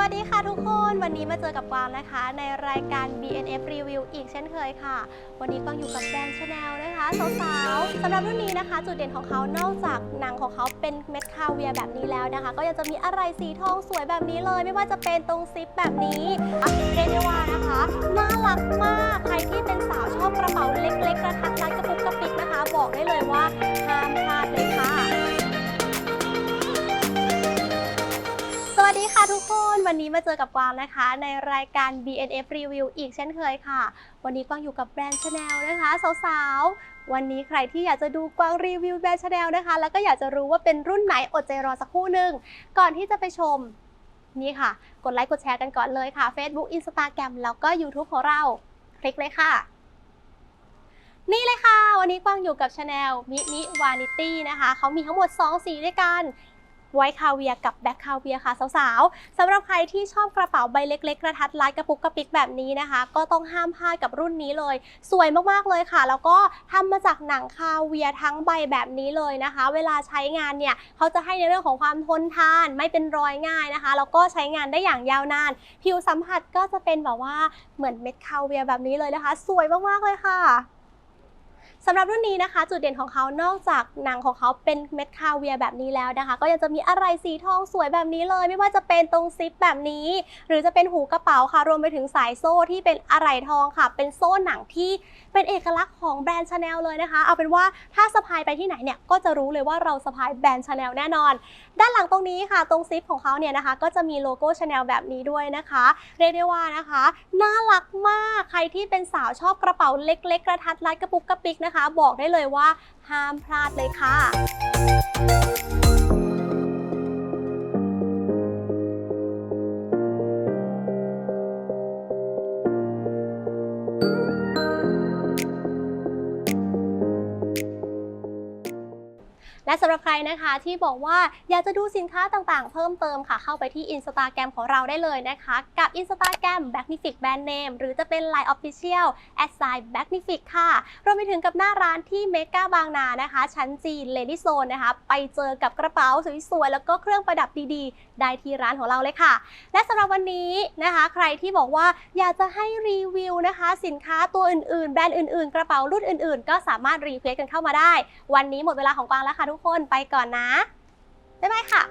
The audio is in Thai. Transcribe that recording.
วัสดีค่ะทุกคนวันนี้มาเจอกับกวางนะคะ ในรายการ BNF Review อีกเช่นเคยค่ะ วันนี้กวางอยู่กับแบรนด์ชาแนลนะคะสาวๆสำหรับรุ่นนี้นะคะ จุดเด่นของเขานอกจากหนังของเขาเป็นเม็ดคาเวียร์แบบนี้แล้วนะคะ ก็ยังจะมีอะไรสีทองสวยแบบนี้เลย ไม่ว่าจะเป็นตรงซิปแบบนี้อะเรียกได้ว่านะคะน่ารักมากใครที่เป็นสาวชอบกระเป๋าเล็กๆกระทัดรัดกระปุกกระปิกนะคะ บอกได้เลยว่า ทุกคนวันนี้มาเจอกับกวางนะคะ ในรายการ BNF Review อีกเช่นเคยค่ะ วันนี้กวางอยู่กับแบรนด์ชาแนลนะคะสาวๆ วันนี้ใครที่อยากจะดูกวางรีวิวแบรนด์ชาแนลนะคะ แล้วก็อยากจะรู้ว่าเป็นรุ่นไหนอดใจรอสักครู่หนึ่งก่อนที่จะไปชมนี่ค่ะ กดไลค์กดแชร์กันก่อนเลยค่ะ Facebook Instagram แล้วก็ YouTube ของเรา คลิกเลยค่ะนี่เลยค่ะ วันนี้กวางอยู่กับชาแนลมินิวานิตี้นะคะ เขามีทั้งหมด 2 สีด้วยกัน ไวท์คาเวียกับแบ็คคาเวียค่ะสาวๆสำหรับใครที่ชอบกระเป๋าใบเล็กๆกระทัดรัดกระปุกกระปิกแบบนี้นะคะ ก็ต้องห้ามพลาดกับรุ่นนี้เลย สวยมากๆเลยค่ะ แล้วก็ทำมาจากหนังคาเวียทั้งใบแบบนี้เลยนะคะ เวลาใช้งานเนี่ยเขาจะให้ในเรื่องของความทนทานไม่เป็นรอยง่ายนะคะ แล้วก็ใช้งานได้อย่างยาวนาน ผิวสัมผัสก็จะเป็นแบบว่าเหมือนเม็ดคาเวียแบบนี้เลยนะคะ สวยมากๆเลยค่ะ สำหรับรุ่นนี้นะคะ จุดเด่นของเขานอกจากหนังของเขาเป็นเม็ดคาเวียแบบนี้แล้วนะคะ ก็ยังจะมีอะไรสีทองสวยแบบนี้เลย ไม่ว่าจะเป็นตรงซิปแบบนี้ หรือจะเป็นหูกระเป๋าค่ะ รวมไปถึงสายโซ่ที่เป็นอะไหล่ทองค่ะ เป็นโซ่หนังที่เป็นเอกลักษณ์ของแบรนด์ชาแนลเลยนะคะ เอาเป็นว่าถ้าสะพายไปที่ไหนเนี่ยก็จะรู้เลยว่าเราสะพายแบรนด์ชาแนลแน่นอน ด้านหลังตรงนี้ค่ะ ตรงซิปของเขาเนี่ยนะคะ ก็จะมีโลโก้ชาแนลแบบนี้ด้วยนะคะ เรียกได้ว่านะคะ น่ารักมากใครที่เป็นสาวชอบกระเป๋าเล็ก ๆ กระทัดรัดกระปุกกระปิกนะคะบอกได้เลยว่าห้ามพลาดเลยค่ะ และสำหรับใครนะคะที่บอกว่าอยากจะดูสินค้าต่างๆ เพิ่มเติมค่ะ เข้าไปที่ Instagram ของเราได้เลยนะคะ กับ Instagram Magnific Brand Name หรือจะเป็น Line Official a s i g n Magnific ค่ะ รวมไปถึงกับหน้าร้านที่เมกาบางนานะคะ ชั้นจีน Lady Zone นะคะ ไปเจอกับกระเป๋าสวยๆ แล้วก็เครื่องประดับดีๆ ได้ที่ร้านของเราเลยค่ะ และสำหรับวันนี้นะคะ ใครที่บอกว่าอยากจะให้รีวิวนะคะ สินค้าตัวอื่นๆ แบรนด์อื่นๆ กระเป๋ารุ่นอื่นๆ ก็สามารถรีเควสกันเข้ามาได้ วันนี้หมดเวลาของกวางแล้วค่ะทุกคนไปก่อนนะ บ๊ายบายค่ะ